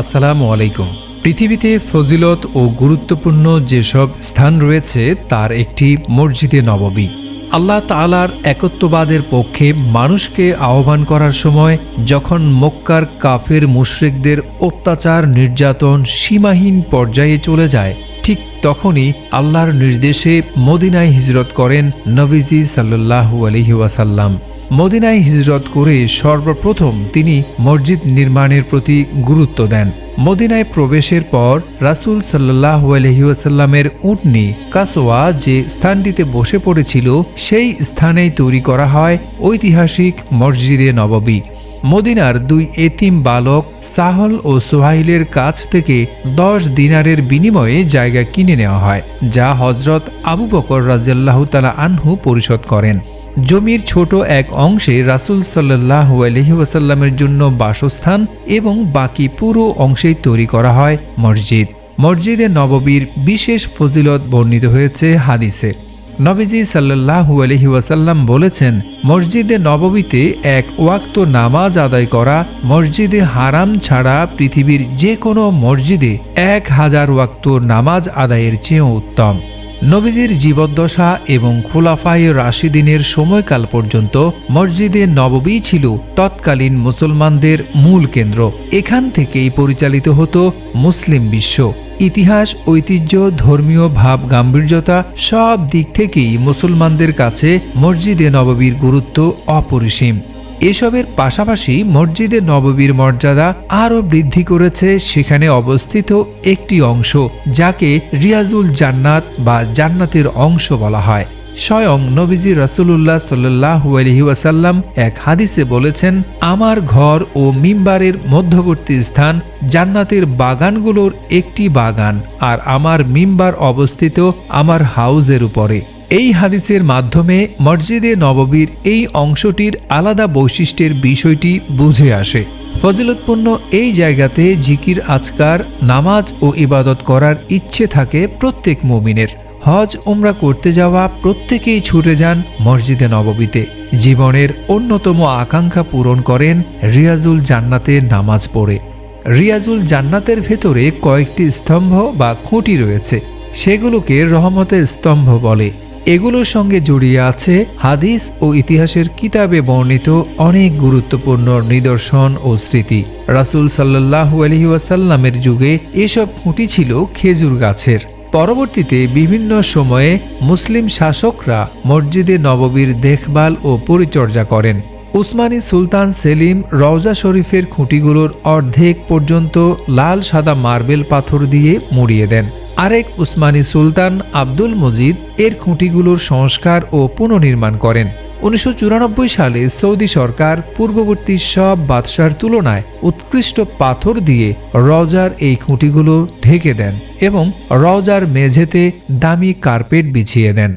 আসসালামু আলাইকুম। পৃথিবীতে ফজিলত ও গুরুত্বপূর্ণ যেসব স্থান রয়েছে, তার একটি মসজিদে নববী। আল্লাহ তাআলার একত্ববাদের পক্ষে মানুষকে আহ্বান করার সময় যখন মক্কার কাফের মুশরিকদের অত্যাচার, নির্যাতন সীমাহীন পর্যায়ে চলে যায়, ঠিক তখনই আল্লাহর নির্দেশে মদিনায় হিজরত করেন নবীজি সাল্লাল্লাহু আলহি ওয়াসাল্লাম। মদিনায় হিজরত করে সর্বপ্রথম তিনি মসজিদ নির্মাণের প্রতি গুরুত্ব দেন। মদিনায় প্রবেশের পর রাসূল সাল্লাহ আলহিউসাল্লামের উটনি কাসোয়া যে স্থানটিতে বসে পড়েছিল, সেই স্থানেই তৈরি করা হয় ঐতিহাসিক মসজিদে নববী। মদিনার দুই এতিম বালক সাহল ও সোহাইলের কাছ থেকে দশ দিনারের বিনিময়ে জায়গা কিনে নেওয়া হয়, যা হজরত আবু বকর রাজিয়াল্লাহ তালা আনহু পরিশোধ করেন। জমির ছোট এক অংশে রাসুল সাল্লাহ আলহিউসাল্লামের জন্য বাসস্থান এবং বাকি পুরো অংশেই তৈরি করা হয় মসজিদ। মসজিদে নববীর বিশেষ ফজিলত বর্ণিত হয়েছে হাদিসে। নবীজি সাল্লাহু আলহি ওয়াসাল্লাম বলেছেন, মসজিদে নববীতে এক ওয়াক্ত নামাজ আদায় করা মসজিদে হারাম ছাড়া পৃথিবীর যে কোনো মসজিদে এক হাজার ওয়াক্ত নামাজ আদায়ের চেয়েও উত্তম। নবীজির জীবদ্দশা এবং খোলাফাই রাশিদিনের সময়কাল পর্যন্ত মসজিদে নববী ছিল তৎকালীন মুসলমানদের মূল কেন্দ্র। এখান থেকেই পরিচালিত হতো মুসলিম বিশ্ব। ইতিহাস, ঐতিহ্য, ধর্মীয় ভাব, গাম্ভীর্যতা সব দিক থেকেই মুসলমানদের কাছে মসজিদে নববীর গুরুত্ব অপরিসীম। এসবের পাশাপাশি মসজিদে নববীর মর্যাদা আরও বৃদ্ধি করেছে, সেখানে অবস্থিত একটি অংশ, যাকে রিয়াজুল জান্নাত বা জান্নাতের অংশ বলা হয়। স্বয়ং নবীজি রাসুল্লাহ সাল্লাহু আলহি ওয়াসাল্লাম এক হাদিসে বলেছেন, আমার ঘর ও মিম্বারের মধ্যবর্তী স্থান জান্নাতের বাগানগুলোর একটি বাগান, আর আমার মিম্বার অবস্থিত আমার হাউজের উপরে। এই হাদিসের মাধ্যমে মসজিদে নববীর এই অংশটির আলাদা বৈশিষ্ট্যের বিষয়টি বুঝে আসে। ফজিলতপূর্ণ এই জায়গাতে জিকির, আজকার, নামাজ ও ইবাদত করার ইচ্ছে থাকে প্রত্যেক মুমিনের। হজ, উমরা করতে যাওয়া প্রত্যেকেই ছুটে যান মসজিদে নববীতে। জীবনের অন্যতম আকাঙ্ক্ষা পূরণ করেন রিয়াজুল জান্নাতের নামাজ পড়ে। রিয়াজুল জান্নাতের ভেতরে কয়েকটি স্তম্ভ বা খুঁটি রয়েছে। সেগুলোকে রহমতের স্তম্ভ বলে। এগুলোর সঙ্গে জড়িয়ে আছে হাদিস ও ইতিহাসের কিতাবে বর্ণিত অনেক গুরুত্বপূর্ণ নিদর্শন ও স্মৃতি। রাসুল সাল্লাহু আলহিউসাল্লামের যুগে এসব খুঁটি ছিল খেজুর গাছের। পরবর্তীতে বিভিন্ন সময়ে মুসলিম শাসকরা মসজিদে নববীর দেখভাল ও পরিচর্যা করেন। উসমানী সুলতান সেলিম রওজা শরীফের খুঁটিগুলোর অর্ধেক পর্যন্ত লাল সাদা মার্বেল পাথর দিয়ে মুড়িয়ে দেন। আরেক উসমানী সুলতান আব্দুল মজিদ এর খুঁটিগুলোর সংস্কার ও পুনর্নির্মাণ করেন। উনিশশো চুরানব্বই সালে সৌদি সরকার পূর্ববর্তী সব বাদশার তুলনায় উৎকৃষ্ট পাথর দিয়ে রজার এই খুঁটিগুলো ঢেকে দেন এবং রজার মেঝেতে দামি কার্পেট বিছিয়ে দেন।